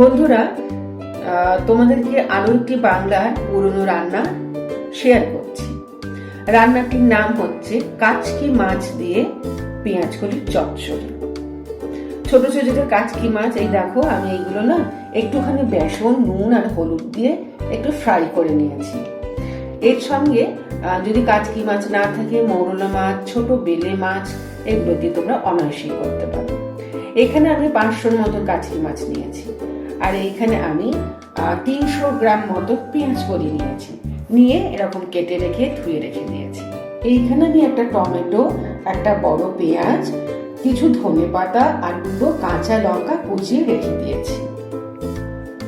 বন্ধুরা তোমাদেরকে আরও একটি বাংলার পুরনো রান্না শেয়ার করছি। রান্নাটির নাম হচ্ছে কাচকি মাছ দিয়ে পেঁয়াজ কলির চচ্চড়ি। ছোট ছোট যে কাচকি মাছ, এই দেখো, আমি এইগুলো না একটুখানি বেসন, নুন আর হলুদ দিয়ে একটু ফ্রাই করে নিয়েছি। এর সঙ্গে যদি কাচকি মাছ না থাকে, মৌরলা মাছ, ছোট বেলে মাছ, এগুলো দিয়ে তোমরা অনায়াসেই করতে পারো। এখানে আমি পাঁচশোর মতো কাচকি মাছ নিয়েছি। আর এইখানে আমি তিনশো গ্রাম মতো পেঁয়াজ করি নিয়েছি। নিয়ে এরকম কেটে রেখে ধুয়ে রেখে দিয়েছি। এইখানে আমি একটা টমেটো, একটা বড় পেঁয়াজ, কিছু ধনে পাতা আর দুটো কাঁচা লঙ্কা কুচিয়ে রেখে দিয়েছি।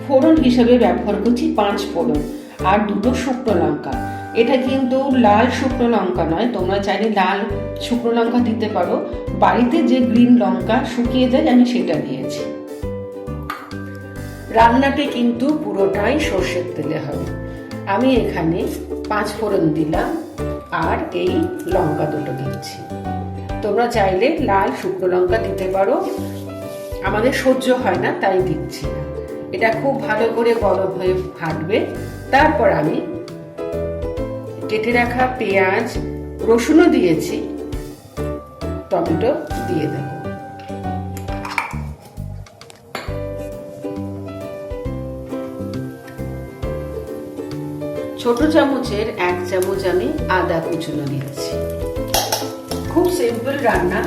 ফোড়ন হিসেবে ব্যবহার করছি পাঁচ ফোড়ন আর দুটো শুকনো লঙ্কা। এটা কিন্তু লাল শুকনো লঙ্কা নয়, তোমরা চাইলে লাল শুকনো লঙ্কা দিতে পারো। বাড়িতে যে গ্রিন লঙ্কা শুকিয়ে যায়, আমি সেটা দিয়েছি। রান্নাটি কিন্তু পুরোটাই সর্ষের তেলে হবে। আমি এখানে পাঁচ ফোড়ন দিলাম আর এই লঙ্কা দুটো দিচ্ছি। তোমরা চাইলে লাল শুকনো লঙ্কা দিতে পারো। আমাদের সহ্য হয় না, তাই দিচ্ছি না। এটা খুব ভালো করে গরম হয়ে ফাটবে তারপর আমি কেটে রাখা পেঁয়াজ, রসুনও দিয়েছি। টমেটো দিয়ে দেব। ছোট চামচের এক চামচ আমি আদা কুচনো দিয়েছি খুব সিম্পল রান্না।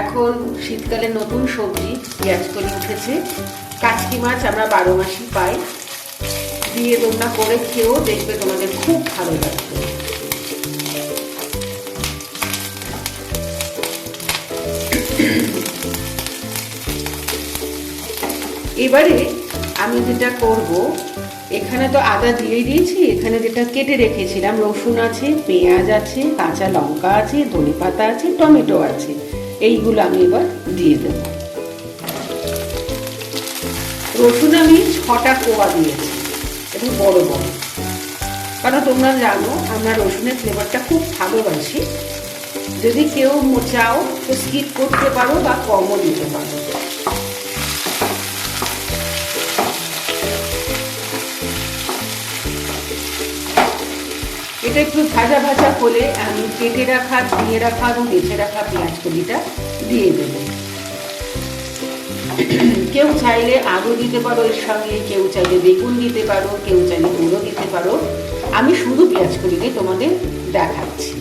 এখন শীতকালে নতুন সবজি, পেঁয়াজ করে উঠেছে। কাচকি মাছ আমরা বারো মাসই পাই। দিয়ে তোমরা করে খেয়েও দেখবে তোমাদের খুব ভালো লাগবে। এবারে আমি যেটা করব এখানে তো আদা দিয়ে দিয়েছি, এখানে যেটা কেটে রেখেছিলাম, রসুন আছে, পেঁয়াজ আছে, কাঁচা লঙ্কা আছে ধনে পাতা আছে, টমেটো আছে। এইগুলো আমি এবার দিয়ে দেব। রসুন আমি ছটা কোয়া দিয়েছি এবং বড় বড়। কারণ তোমরা জানো, আমরা রসুনের ফ্লেভারটা খুব ভালোবাসি। যদি কেউ চাও তো স্কিপ করতে পারো বা কমও দিতে পারো। এটা একটু ভাজা ভাজা হলে আমি কেটে রাখা, ধুয়ে রাখা এবং বেছে রাখা পেঁয়াজ কলিটা দিয়ে দেব। কেউ চাইলে আলু দিতে পারো এর সঙ্গে, কেউ চাইলে বেগুন দিতে পারো, কেউ চাইলে গুঁড়ো দিতে পারো। আমি শুধু পেঁয়াজ কলি দিয়ে তোমাদের দেখাচ্ছি।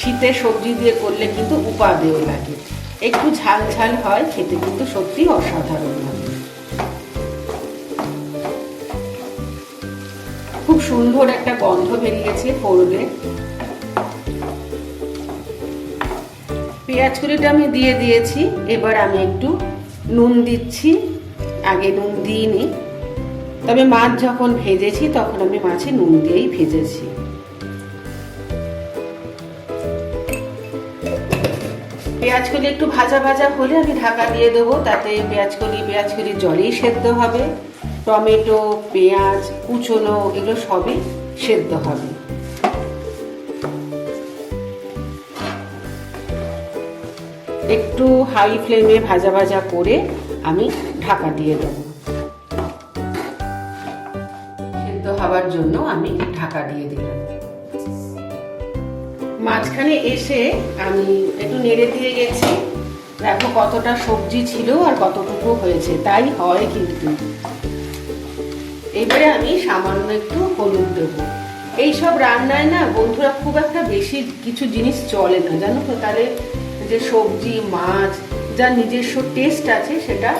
শীতের সবজি দিয়ে করলে কিন্তু উপাদেয় লাগে। একটু ঝাল ঝাল হয়, খেতে কিন্তু সত্যি অসাধারণ লাগে। সুন্দর একটা গন্ধ বেরিয়েছে পড়বে পেঁয়াজ কুড়িটা আমি দিয়ে দিয়েছি, এবার আমি একটু নুন দিচ্ছি। আগে নুন দিইনি তবে মাছ যখন ভেজেছি, তখন আমি মাছে নুন দিয়েই ভেজেছি। পেঁয়াজ কলি একটু ভাজা ভাজা হলে আমি ঢাকা দিয়ে দেবো, তাতে পেঁয়াজ কলি পেঁয়াজ কলি জলেই সেদ্ধ হবে। টমেটো, পেঁয়াজ, কুচনো, এগুলো সবই সেদ্ধ হবে। একটু হাই ফ্লেমে ভাজা ভাজা করে আমি ঢাকা দিয়ে দেব। সেদ্ধ হওয়ার জন্য আমি ঢাকা দিয়ে দিলাম। মাঝখানে এসে আমি একটু নেড়ে দিয়ে গেছি। দেখো কতটা সবজি ছিল আর কতটুকু হয়েছে, তাই হয় কিন্তু। এবারে আমি সামান্য একটু হলুদ দেবো। এইসব রান্নায় না বন্ধুরা খুব একটা বেশি কিছু জিনিস চলে না, জানো তো? তাহলে যে সবজি, মাছ, যা নিজস্ব টেস্ট আছে সেটা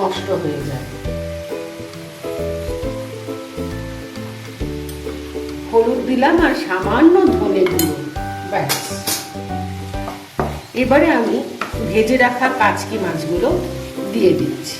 নষ্ট হয়ে যায়। হলুদ দিলাম আর সামান্য ধনে গুঁড়ো, ব্যাস। এবারে আমি ভেজে রাখা কাচকি মাছগুলো দিয়ে দিচ্ছি।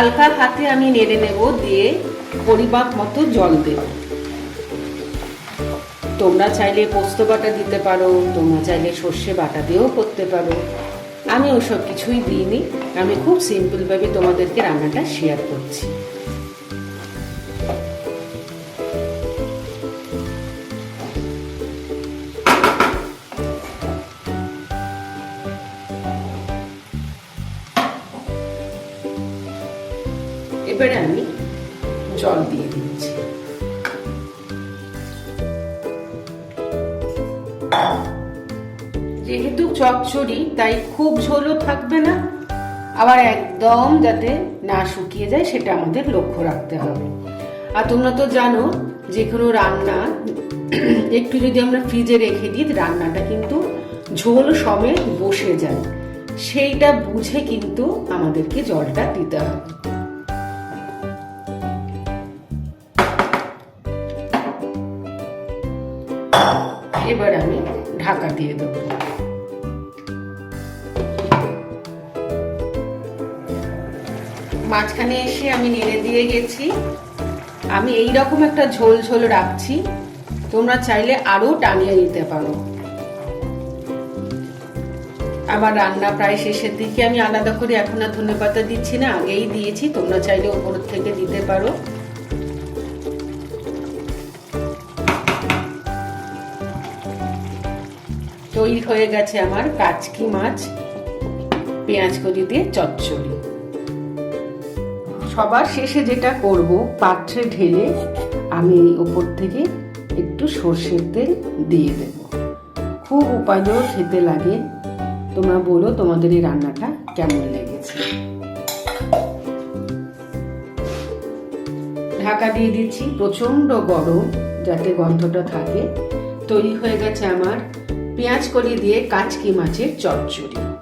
হালকা হাতে আমি নেড়ে নেব, দিয়ে পরিমাপ মতো জল দেব। তোমরা চাইলে পোস্ত বাটা দিতে পারো, তোমরা চাইলে সর্ষে বাটা দিয়েও করতে পারো। আমি ওসব কিছুই দিইনি, আমি খুব সিম্পলভাবে তোমাদেরকে রান্নাটা শেয়ার করছি। এবারে আমি জল দিয়ে দিচ্ছি। যেহেতু চচ্চড়ি, তাই খুব ঝোলও থাকবে না। আবার একদম যাতে না শুকিয়ে যায়, সেটা আমাদের লক্ষ্য রাখতে হবে। আর তোমরা তো জানো যে কোনো রান্না, একটু যদি আমরা ফ্রিজে রেখে দিই, রান্নাটা কিন্তু ঝোল সমেত বসে যায়। সেইটা বুঝে কিন্তু আমাদেরকে জলটা দিতে হবে। এবার আমি ঢাকা দিয়ে দেবো। মাঝখানে এসে আমি নেড়ে দিয়ে গেছি। আমি এই রকম একটা ঝোল ঝোল রাখছি। তোমরা চাইলে আরও টানিয়ে নিতে পারো। আবার রান্না প্রায় শেষের দিকে। আমি আলাদা করে এখন আর ধনে পাতা দিচ্ছি না। আগেই দিয়েছি। তোমরা চাইলে ওপর থেকে দিতে পারো। তৈরি হয়ে গেছে আমার কাচকি মাছ, পেঁয়াজ কলি দিয়ে চচ্চড়ি। সবার শেষে যেটা করব, পাত্রে ঢেলে আমি ওপর থেকে একটু সর্ষের তেল দিয়ে দেব। খুব উপাদেয় খেতে লাগে। তোমরা বলো তোমাদের এই রান্নাটা কেমন লেগেছে। ঢাকা দিয়ে দিচ্ছি প্রচণ্ড গরম, যাতে গন্ধটা থাকে। তৈরি হয়ে গেছে আমার পেঁয়াজ কলি দিয়ে কাচকি মাছের চচ্চড়ি।